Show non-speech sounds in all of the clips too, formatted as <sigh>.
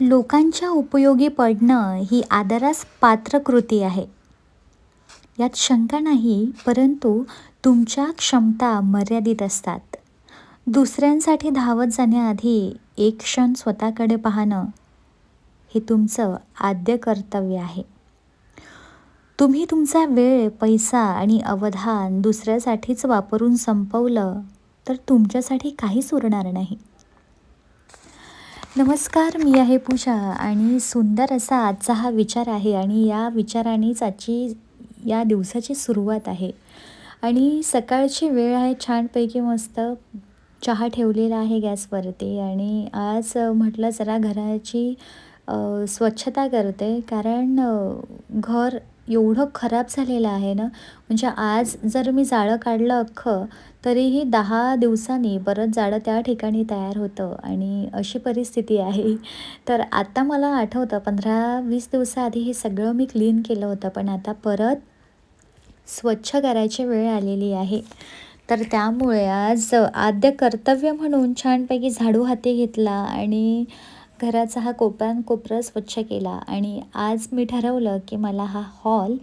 लोकांच्या उपयोगी पडणं ही आदरास पात्र कृती आहे. यात शंका नाही परंतु तुमच्या क्षमता मर्यादित असतात. दुसऱ्यांसाठी धावत जाण्याआधी एक क्षण स्वतःकडे पाहणं हे तुमचं आद्य कर्तव्य आहे. तुम्ही तुमचा वेळ पैसा आणि अवधान दुसऱ्यासाठीच वापरून संपवलं तर तुमच्यासाठी काहीच उरणार नाही. नमस्कार मी आहे पूजा आणि सुंदर असा आजचा हा विचार आहे आणि या विचारानेच आजची या दिवसाची सुरुवात आहे. आणि सकाळची वेळ आहे छानपैकी मस्त चहा ठेवलेला आहे गॅसवरती आणि आज म्हटलं जरा घराची स्वच्छता करते. कारण घर एवढं खराब झालेलं आहे ना म्हणजे आज जर मी जाळं काढलं अख्खं तरीही दहा दिवसांनी परत जाळं त्या ठिकाणी तयार होतं आणि अशी परिस्थिती आहे. तर आता मला आठवतं पंधरा वीस दिवसाआधी हे सगळं मी क्लीन केलं होतं पण आता परत स्वच्छ करायची वेळ आलेली आहे. तर त्यामुळे आज आद्य कर्तव्य म्हणून छानपैकी झाडू हाती घेतला आणि घराचा हा कोपऱ्यान कोपरा स्वच्छ केला. आणि आज मी ठरवलं की मला हा हॉल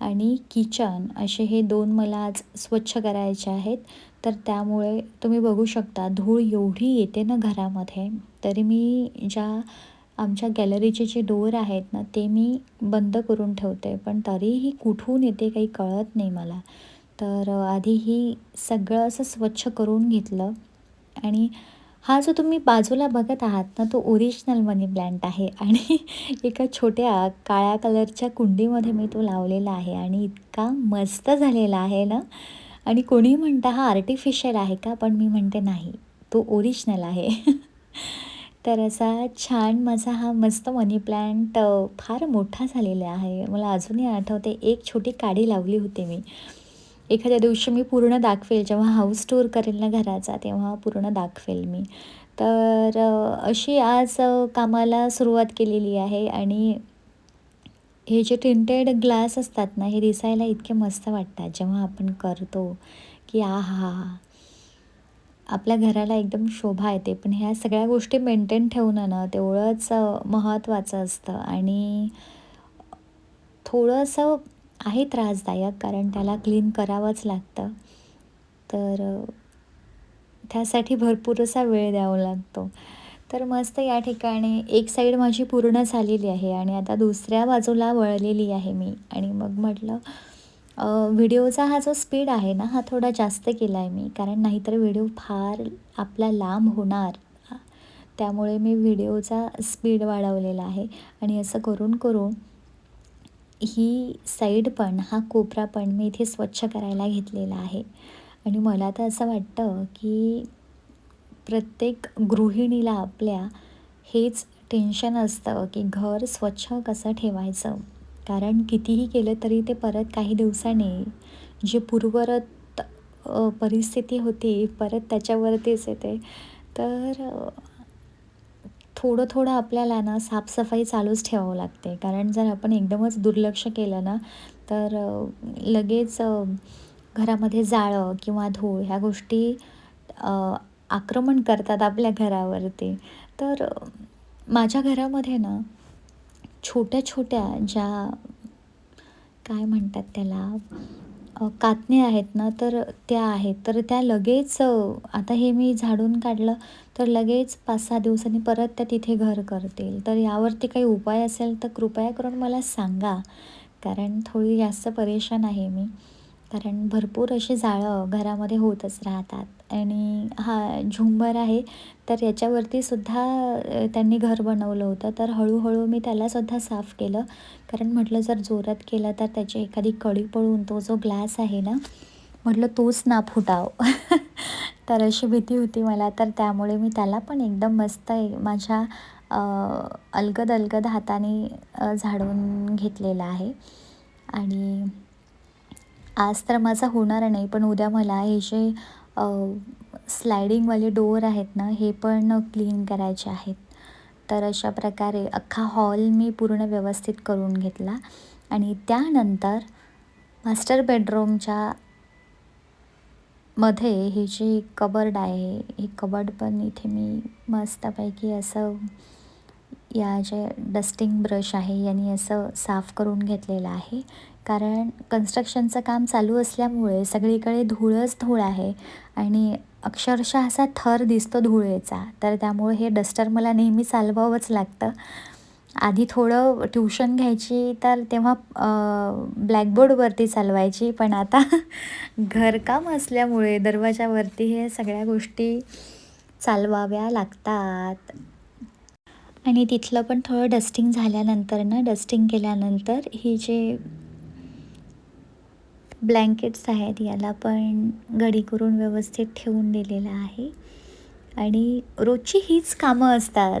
आणि किचन असे हे दोन मला आज स्वच्छ करायचे आहेत. तर त्यामुळे तुम्ही बघू शकता धूळ एवढी येते ना घरामध्ये. तरी मी ज्या आमच्या गॅलरीचे जे डोअर आहेत ना ते मी बंद करून ठेवते. पण तरीही कुठून येते काही कळत नाही मला. तर आधीही सगळं असं स्वच्छ करून घेतलं आणि हा जो तुम्ही बाजूला बघत आहात ना तो ओरिजिनल मनी प्लॅन्ट आहे. आणि <laughs> एका छोट्या काळ्या कलरच्या कुंडीमध्ये मी तो लावलेला आहे. आणि इतका मस्त झालेला आहे ना. आणि कोणी म्हणता हा आर्टिफिशियल आहे का? पण मी म्हणते नाही तो ओरिजिनल आहे. <laughs> तर असा छान माझा हा मस्त मनी प्लॅन्ट फार मोठा झालेला आहे. मला अजूनही आठवते एक छोटी काडी लावली होती मी. एखाद्या दिवशी मी पूर्ण दाखवेल जेव्हा हाऊस टूर करेल ना घराचा तेव्हा पूर्ण दाखवेल मी. तर अशी आज कामाला सुरुवात केलेली आहे आणि हे जे टिंटेड ग्लास असतात ना हे दिसायला इतके मस्त वाटतात जेव्हा आपण करतो की आ हा आपल्या घराला एकदम शोभा येते पण ह्या सगळ्या गोष्टी मेंटेन ठेवणं ना तेवढंच महत्त्वाचं असतं. आणि थोडंसं आहे त्रासदायक कारण त्याला क्लीन करावंच लागतं. तर त्यासाठी भरपूर असा वेळ द्यावा लागतो. तर मस्त या ठिकाणी एक साईड माझी पूर्ण झालेली आहे आणि आता दुसऱ्या बाजूला वळलेली आहे मी. आणि मग म्हटलं व्हिडिओचा हा जो स्पीड आहे ना हा थोडा जास्त केला आहे मी. कारण नाहीतर व्हिडिओ फार आपला लांब होणार. त्यामुळे मी व्हिडिओचा स्पीड वाढवलेला आहे. आणि असं करून करून ही साईड पण हा कोपरा पण मी इथे स्वच्छ करायला घेतलेला आहे. आणि मला तर असं वाटतं की प्रत्येक गृहिणीला आपल्या हेच टेन्शन असतं की घर स्वच्छ कसं ठेवायचं. कारण कितीही केलं तरी ते परत काही दिवसांनी जी पूर्वरत परिस्थिती होती परत त्याच्यावरतीच येते. तर थोडं थोडं आपल्याला ना साफसफाई चालूच ठेवावं लागते. कारण जर आपण एकदमच दुर्लक्ष केलं ना तर लगेच घरामध्ये जाळं किंवा धूळ ह्या गोष्टी आक्रमण करतात आपल्या घरावरती. तर माझ्या घरामध्ये ना छोट्या छोट्या ज्या काय म्हणतात त्याला कातणे आहेत ना तर त्या आहेत. तर त्या लगेच आता हे मी झाडून काढलं तर लगेच पाच सहा दिवसांनी परत त्या तिथे घर करतील. तर यावरती काही उपाय असेल तर कृपया करून मला सांगा कारण थोडी जास्त परेशान आहे मी. कारण भरपूर असे जाळं घरामध्ये होतच राहतात. आणि हा झुंबर आहे तर याच्यावरती सुद्धा त्यांनी घर बनवलं होतं. तर हळूहळू मी त्यालासुद्धा साफ केलं. कारण म्हटलं जर जोरात केलं तर त्याची एखादी कडी पळून तो जो ग्लास आहे ना म्हटलं तोच ना फुटाव. <laughs> तर अशी भीती होती मला. तर त्यामुळे मी त्याला पण एकदम मस्त माझ्या अलगद अलगद हाताने झाडून घेतलेला आहे. आणि आज तर माझा होणार नाही पण उद्या मला हे जे स्लायडिंगवाले डोअर आहेत ना हे पण क्लीन करायचे आहेत. तर अशा प्रकारे अख्खा हॉल मी पूर्ण व्यवस्थित करून घेतला. आणि त्यानंतर मास्टर बेडरूमच्या मध्ये हे जे कबर्ड आहे हे कबर्ड पण इथे मी मस्तपैकी असं या जे डस्टिंग ब्रश आहे यांनी असं साफ करून घेतलेलं आहे. कारण कन्स्ट्रक्शनचं काम चालू असल्यामुळे सगळीकडे धूळच धूळ आहे आणि अक्षरशः असा थर दिसतो धुळेचा. तर त्यामुळे हे डस्टर मला नेहमी चालवावंच लागतं. आधी थोडं ट्युशन घ्यायची तर तेव्हा ब्लॅकबोर्डवरती चालवायची पण आता <laughs> घरकाम असल्यामुळे दरवाजावरती हे सगळ्या गोष्टी चालवाव्या लागतात. आणि तिथलं पण थोडं डस्टिंग झाल्यानंतर ना डस्टिंग केल्यानंतर ही जे ब्लँकेट्स आहेत याला पण घडी करून व्यवस्थित ठेवून दिलेलं आहे. आणि रोजची हीच कामं असतात.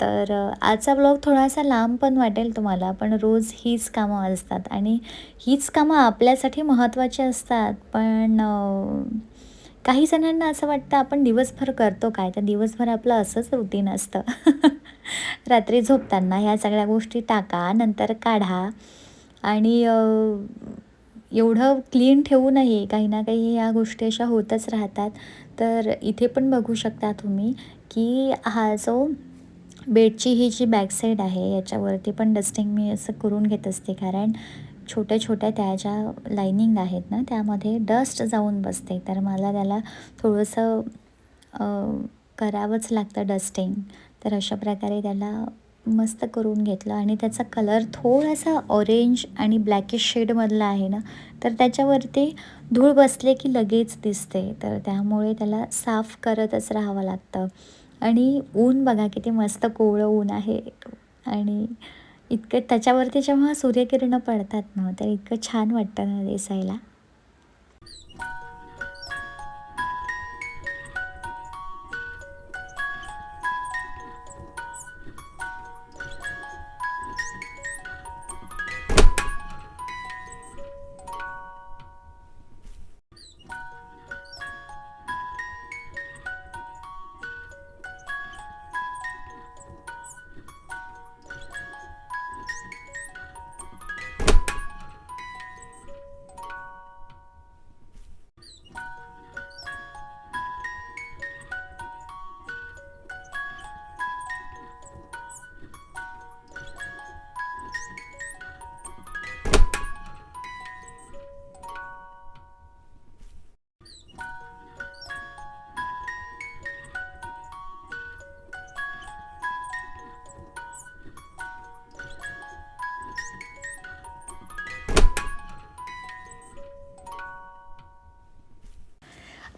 तर आजचा ब्लॉग थोडासा लांब पण वाटेल तुम्हाला पण रोज हीच कामं असतात. आणि हीच कामं आपल्यासाठी महत्त्वाची असतात. पण काही जणांना असं वाटतं आपण दिवसभर करतो काय? तर दिवसभर आपलं असंच रुटीन असतं. <laughs> रात्री झोपताना ह्या सगळ्या गोष्टी टाका नंतर काढा. आणि एवढं क्लीन ठेवूनही काही ना काही या गोष्टी अशा होतच राहतात. तर इथे पण बघू शकता तुम्ही की हा जो बेडची ही जी बॅक साईड आहे याच्यावरती पण डस्टिंग मी असं करून घेत असते. कारण छोट्या छोट्या त्या ज्या लाईनिंग आहेत ना त्यामध्ये डस्ट जाऊन बसते. तर मला त्याला थोडंसं करावंच लागतं डस्टिंग. तर अशा प्रकारे त्याला मस्त करून घेतलं आणि त्याचा कलर थोडासा ऑरेंज आणि ब्लॅकिश शेडमधला आहे ना तर त्याच्यावरती धूळ बसले की लगेच दिसते. तर त्यामुळे त्याला साफ करतच राहावं लागतं. आणि ऊन बघा किती मस्त कोवळं ऊन आहे. आणि इतकं त्याच्यावरती जेव्हा सूर्यकिरणं पडतात ना तर इतकं छान वाटतं ना दिसायला.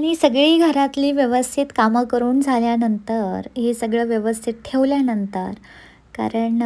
आणि सगळी घरातली व्यवस्थित कामं करून झाल्यानंतर हे सगळं व्यवस्थित ठेवल्यानंतर कारण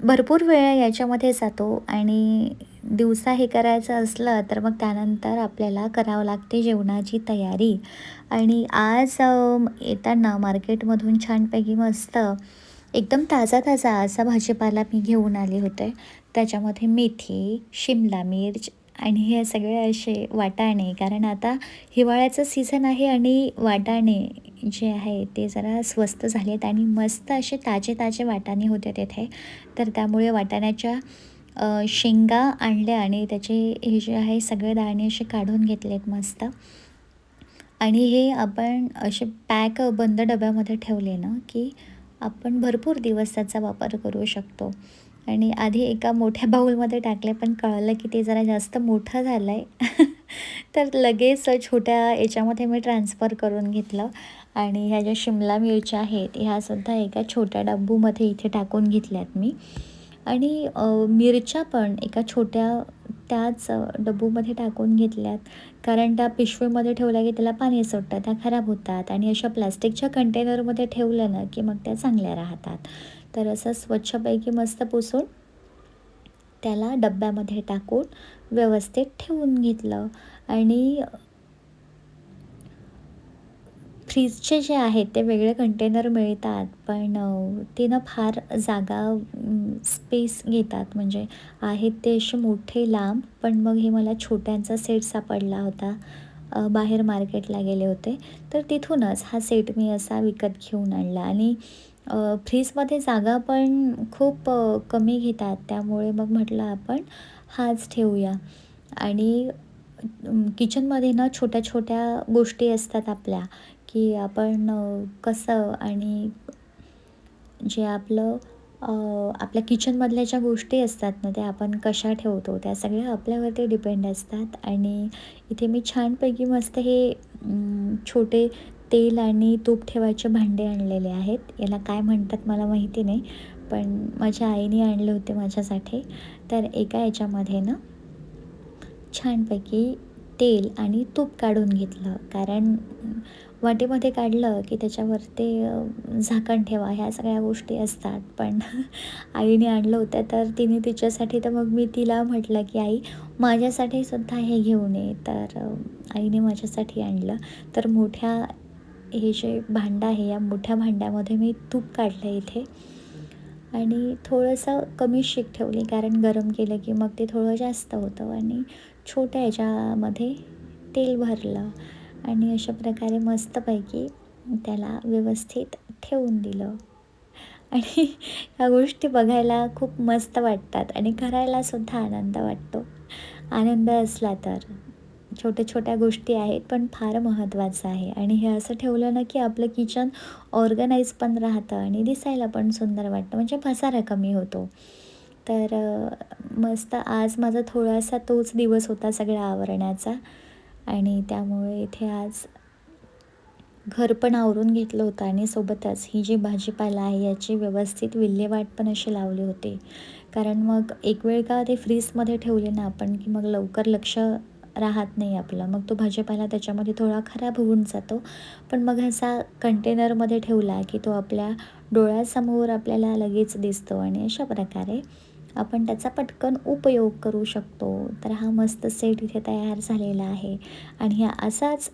भरपूर वेळ याच्यामध्ये जातो आणि दिवसा हे करायचं असलं तर मग त्यानंतर आपल्याला करावं लागते जेवणाची तयारी. आणि आज येताना मार्केटमधून छानपैकी मस्त एकदम ताजा ताजा असा भाजीपाला मी घेऊन आले होते. त्याच्यामध्ये मेथी शिमला मिर्च आणि हे सगळे असे वाटाणे. कारण आता हिवाळ्याचं सीझन आहे आणि वाटाणे जे आहे ते जरा स्वस्त झाले आहेत आणि मस्त असे ताजे ताजे वाटाणे होते तेथे. तर त्यामुळे वाटाण्याच्या शेंगा आणल्या आणि त्याचे हे जे आहे सगळे दाणे असे काढून घेतलेत मस्त. आणि हे आपण असे पॅक बंद डब्यामध्ये ठेवले ना की आपण भरपूर दिवस त्याचा वापर करू शकतो. आणि आधी एका मोठ्या बाऊलमध्ये टाकले पण कळलं की ते जरा जास्त मोठं झालं आहे <laughs> तर लगेच छोट्या याच्यामध्ये मी ट्रान्सफर करून घेतलं आणि ह्या ज्या शिमला मिरच्या आहेत ह्यासुद्धा एका छोट्या डब्बूमध्ये इथे टाकून घेतल्यात मी. आणि मिरच्या पण एका छोट्या त्याच डब्बूमध्ये टाकून घेतल्यात. कारण त्या पिशवीमध्ये ठेवल्या की त्याला पाणी सुटतं त्या खराब होतात. आणि अशा प्लॅस्टिकच्या कंटेनरमध्ये ठेवलं ना की मग त्या चांगल्या राहतात. तर असं स्वच्छपैकी मस्त पुसून त्याला डब्यामध्ये टाकून व्यवस्थित ठेवून घेतलं. आणि फ्रीजचे जे आहेत ते वेगळे कंटेनर मिळतात पण ते ना फार जागा स्पेस घेतात. म्हणजे आहेत ते असे मोठे लांब पण मग हे मला छोट्यांचा सेट सापडला होता. बाहेर मार्केटला गेले होते. तर तिथूनच हा सेट मी असा विकत घेऊन आणला. आणि फ्रीजमध्ये जागा पण खूप कमी घेतात. त्यामुळे मग म्हटलं आपण हाच ठेवूया. आणि किचनमध्ये ना छोट्या छोट्या गोष्टी असतात आपल्या की आपण कसं आणि जे आपलं आपल्या किचनमधल्या ज्या गोष्टी असतात ना त्या आपण कशा ठेवतो त्या सगळ्या आपल्यावरती डिपेंड असतात. आणि इथे मी छानपैकी मस्त हे छोटे तेल आणि तूप ठेवायचे भांडे आणलेले आहेत. याला काय म्हणतात मला माहिती नाही पण माझ्या आईने आणले होते माझ्यासाठी. तर एका याच्यामध्ये ना छानपैकी तेल आणि तूप काढून घेतलं. कारण वाटेमध्ये काढलं की त्याच्यावर ते झाकण ठेवा ह्या सगळ्या गोष्टी असतात. पण <laughs> आईने आणलं होतं तर तिने तिच्यासाठी तर मग मी तिला म्हटलं की आई माझ्यासाठी सुद्धा हे घेऊन ये. तर आईने माझ्यासाठी आणलं. तर मोठ्या हे जे भांडं आहे या मोठ्या भांड्यामध्ये मी तूप काढलं इथे. आणि थोडंसं कमी शीक ठेवली कारण गरम केलं की मग ते थोडं जास्त होतं. आणि छोट्या ह्याच्यामध्ये तेल भरलं आणि अशा प्रकारे मस्तपैकी त्याला व्यवस्थित ठेवून दिलं. आणि ह्या गोष्टी बघायला खूप मस्त वाटतात आणि करायलासुद्धा आनंद वाटतो. आनंद असला तर. छोट्या छोट्या गोष्टी आहेत पण फार महत्त्वाचं आहे. आणि हे असं ठेवलं ना की आपलं किचन ऑर्गनाईज पण राहतं आणि दिसायला पण सुंदर वाटतं म्हणजे पसारा कमी होतो. तर मस्त आज माझा थोडासा तोच दिवस होता सगळा आवरण्याचा आणि त्यामुळे इथे आज घर पण आवरून घेतलं होतं आणि सोबतच ही जी भाजीपाला आहे याची व्यवस्थित विल्हेवाट पण अशी लावली होती. कारण मग एक वेळ का ते फ्रीजमध्ये ठेवले ना आपण की मग लवकर लक्ष राहत नाही आपलं. मग तो भाजीपाला त्याच्यामध्ये थोडा खराब होऊन जातो. पण मग असा कंटेनरमध्ये ठेवला की तो आपल्या डोळ्यासमोर आपल्याला लगेच दिसतो आणि अशा प्रकारे आपण त्याचा पटकन उपयोग करू शकतो. तर हा मस्त सेट इथे तयार झालेला आहे. आणि हा असाच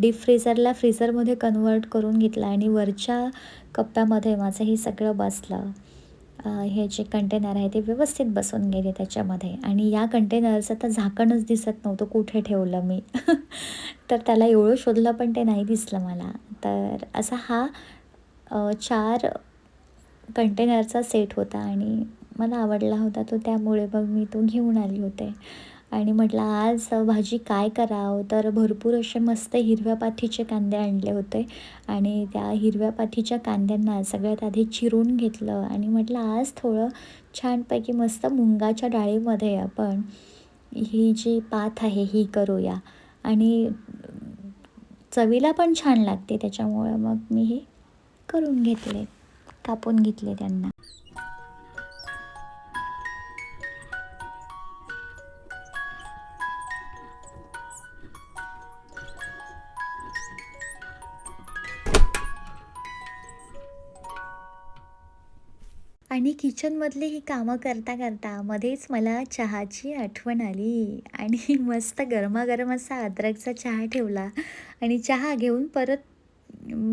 डीप फ्रीझरला फ्रीझरमध्ये कन्वर्ट करून घेतला आणि वरच्या कप्प्यामध्ये माझं हे सगळं बसलं. हे जे कंटेनर आहे ते व्यवस्थित बसून गेले त्याच्यामध्ये. आणि या कंटेनरचं तर झाकणच दिसत नव्हतं कुठे ठेवलं मी. <laughs> तर त्याला एवढं शोधलं पण ते नाही दिसलं मला. तर असा हा चार कंटेनरचा सेट होता आणि मला आवडला होता तो त्यामुळे मग मी तो घेऊन आली होते. आणि म्हटलं आज भाजी काय करावं? तर भरपूर असे मस्त हिरव्या पाथीचे कांदे आणले होते. आणि त्या हिरव्या पाथीच्या कांद्यांना सगळ्यात आधी चिरून घेतलं. आणि म्हटलं आज थोडं छानपैकी मस्त मुंगाच्या डाळीमध्ये आपण ही जी पाथ आहे ही करूया. आणि चवीला पण छान लागते त्याच्यामुळं मग मी हे करून घेतले कापून घेतले त्यांना. आणि किचनमधली ही कामं करता करता मध्येच मला चहाची आठवण आली. आणि <laughs> मस्त गरमागरम असा अद्रकचा चहा ठेवला आणि चहा घेऊन परत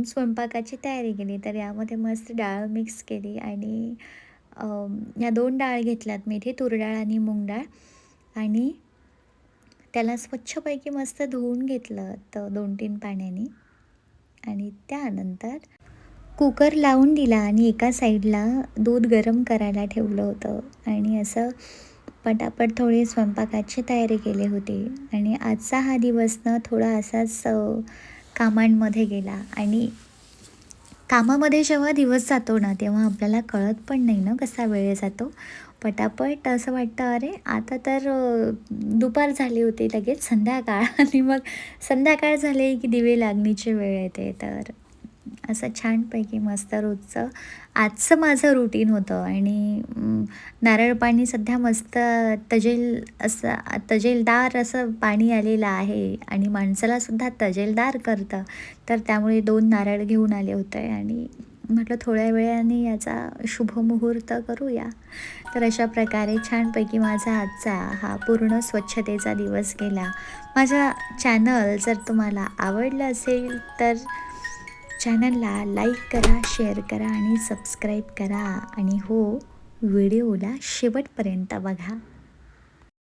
स्वयंपाकाची तयारी केली. तर यामध्ये मस्त डाळ मिक्स केली आणि या दोन डाळ घेतल्यात मी इथे तूर डाळ आणि मूग डाळ. आणि त्याला स्वच्छपैकी मस्त धुवून घेतलं तर दोन तीन पाण्याने. आणि त्यानंतर कुकर लावून दिला आणि एका साईडला दूध गरम करायला ठेवलं होतं. आणि असं पटापट थोडी स्वयंपाकाची तयारी केली होती. आणि आजचा हा दिवस ना थोडा असाच कामांमध्ये गेला. आणि कामामध्ये जेव्हा दिवस जातो ना तेव्हा आपल्याला कळत पण नाही ना कसा वेळ जातो. पटापट असं वाटतं अरे आता तर दुपार झाली होती लगेच संध्याकाळ. <laughs> आणि मग संध्याकाळ झाले की दिवे लागणीची वेळ येते. तर असं छानपैकी मस्त रोजचं आजचं माझं रुटीन होतं. आणि नारळ पाणी सध्या मस्त तजेल असं तजेलदार असं पाणी आलेलं आहे. आणि माणसालासुद्धा तजेलदार करतं. तर त्यामुळे दोन नारळ घेऊन आले होते. आणि म्हटलं थोड्या वेळाने याचा शुभमुहूर्त करूया. तर अशा प्रकारे छानपैकी माझा आजचा हा पूर्ण स्वच्छतेचा दिवस गेला. माझा चॅनल जर तुम्हाला आवडलं असेल तर चॅनलला लाईक करा शेअर करा आणि सबस्क्राईब करा. आणि हो व्हिडिओला शेवटपर्यंत बघा.